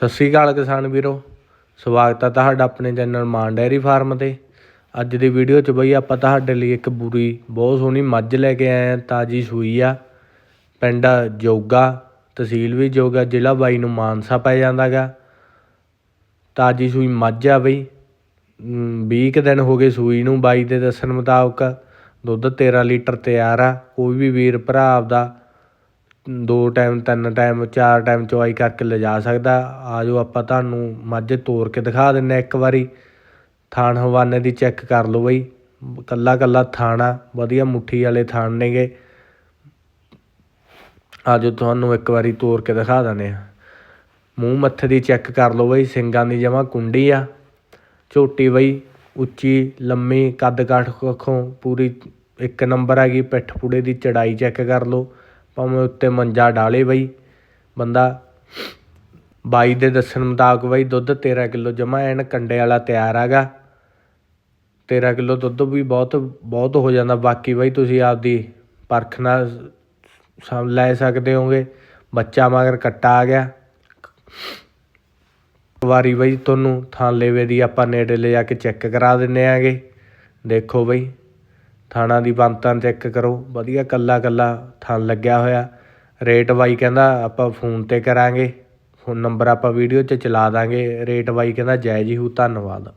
ਸਤਿ ਸ਼੍ਰੀ ਅਕਾਲ ਕਿਸਾਨ ਵੀਰੋ। ਸਵਾਗਤ ਹੈ ਤੁਹਾਡਾ ਆਪਣੇ ਚੈਨਲ ਮਾਨ ਡੈਰੀ ਫਾਰਮ ਤੇ। ਅੱਜ ਦੀ ਵੀਡੀਓ 'ਚ ਬਈ ਆਪਾਂ ਤੁਹਾਡੇ ਲਈ ਇੱਕ ਬੁਰੀ, ਬਹੁਤ ਸੋਹਣੀ ਮੱਝ ਲੈ ਕੇ ਆਏ ਆ, ਤਾਜੀ ਸੂਈ ਆ। ਪਿੰਡ ਜੋਗਾ, ਤਹਿਸੀਲ ਵੀ ਜੋਗਾ, ਜ਼ਿਲ੍ਹਾ ਬਾਈ ਨੂੰ ਮਾਨਸਾ ਪੈ ਜਾਂਦਾ ਗਾ ਤਾਜੀ ਸੂਈ ਮੱਝ ਆ ਬਈ। 20 ਕੁ ਦਿਨ ਹੋ ਗਏ ਸੂਈ ਨੂੰ, ਬਾਈ ਦੇ ਦੱਸਣ ਮੁਤਾਬਕ। ਦੁੱਧ 13 ਲੀਟਰ ਤਿਆਰ ਆ, ਕੋਈ ਵੀ ਵੀਰ ਭਰਾ ਆਪਦਾ ਦੋ ਟਾਈਮ, ਤਿੰਨ ਟਾਈਮ, ਚਾਰ ਟਾਈਮ ਚਵਾਈ ਕਰਕੇ ਲਿਜਾ ਸਕਦਾ। ਆ ਆਜੋ ਆਪਾਂ ਤੁਹਾਨੂੰ ਮੱਝ ਤੋਰ ਕੇ ਦਿਖਾ ਦਿੰਨੇ ਇੱਕ ਵਾਰੀ। ਥਾਣ ਹਵਾਨੇ ਦੀ ਚੈੱਕ ਕਰ ਲਓ ਬਈ। ਕੱਲਾ ਕੱਲਾ ਥਾਣਾ, ਵਧੀਆ ਮੁੱਠੀ ਵਾਲੇ ਥਾਣ ਨੇਗੇ। ਆ ਆਜੋ ਤੁਹਾਨੂੰ ਇੱਕ ਵਾਰੀ ਤੋਰ ਕੇ ਦਿਖਾ ਦਿੰਦੇ ਆ ਮੂੰਹ ਮੱਥੇ ਦੀ ਚੈੱਕ ਕਰ ਲਓ ਬਈ, ਸਿੰਗਾਂ ਦੀ ਜਮਾ ਕੁੰਡੀ ਆ। ਝੋਟੀ ਬਈ, ਉੱਚੀ, ਲੰਮੀ ਕੱਦ ਕਾਠ ਅੱਖੋਂ ਪੂਰੀ ਇੱਕ ਨੰਬਰ ਹੈਗੀ। ਪਿੱਠ ਪੂੜੇ ਦੀ ਚੜਾਈ ਚੈੱਕ ਕਰ ਲਓ। ਭਾਵੇਂ ਉੱਤੇ ਮੰਜਾ ਡਾਲੇ ਬਈ। ਬੰਦਾ ਬਾਈ ਦੇ ਦੱਸਣ ਮੁਤਾਬਕ ਬਈ, ਦੁੱਧ 13 ਕਿਲੋ ਜਮਾ ਐਨ ਕੰਡੇ ਵਾਲਾ ਤਿਆਰ ਹੈਗਾ। 13 ਕਿਲੋ ਦੁੱਧ ਵੀ ਬਹੁਤ ਬਹੁਤ ਹੋ ਜਾਂਦਾ। ਬਾਕੀ ਬਈ ਤੁਸੀਂ ਆਪਦੀ ਪਰਖ ਨਾਲ ਸਮ, ਲੈ ਸਕਦੇ ਹੋਗੇ ਬੱਚਾ ਮਗਰ ਕੱਟਾ ਆ ਗਿਆ। ਵਾਰੀ ਬਈ ਤੁਹਾਨੂੰ ਥਾਂ ਲੇਵੇ ਦੀ ਆਪਾਂ ਨੇੜੇ ਲੈ ਜਾ ਕੇ ਚੈੱਕ ਕਰਾ ਦਿੰਨੇ ਆਗੇ। ਦੇਖੋ ਬਈ। ਥਾਣਾ ਦੀ ਬਣ ਬੰਤਾਂ ਚੈੱਕ ਕਰੋ। ਵਧੀਆ ਇਕੱਲਾ ਇਕੱਲਾ ਥਾਂ ਲੱਗਿਆ ਹੋਇਆ। ਰੇਟ ਬਾਈ ਕਹਿੰਦਾ ਆਪਾਂ ਫੋਨ ਤੇ ਕਰਾਂਗੇ। ਫੋਨ ਨੰਬਰ ਆਪਾਂ ਵੀਡੀਓ 'ਚ ਚਲਾ ਦਾਂਗੇ। ਰੇਟ ਬਾਈ ਕਹਿੰਦਾ ਜੈ ਜੀ ਹੂ, ਧੰਨਵਾਦ।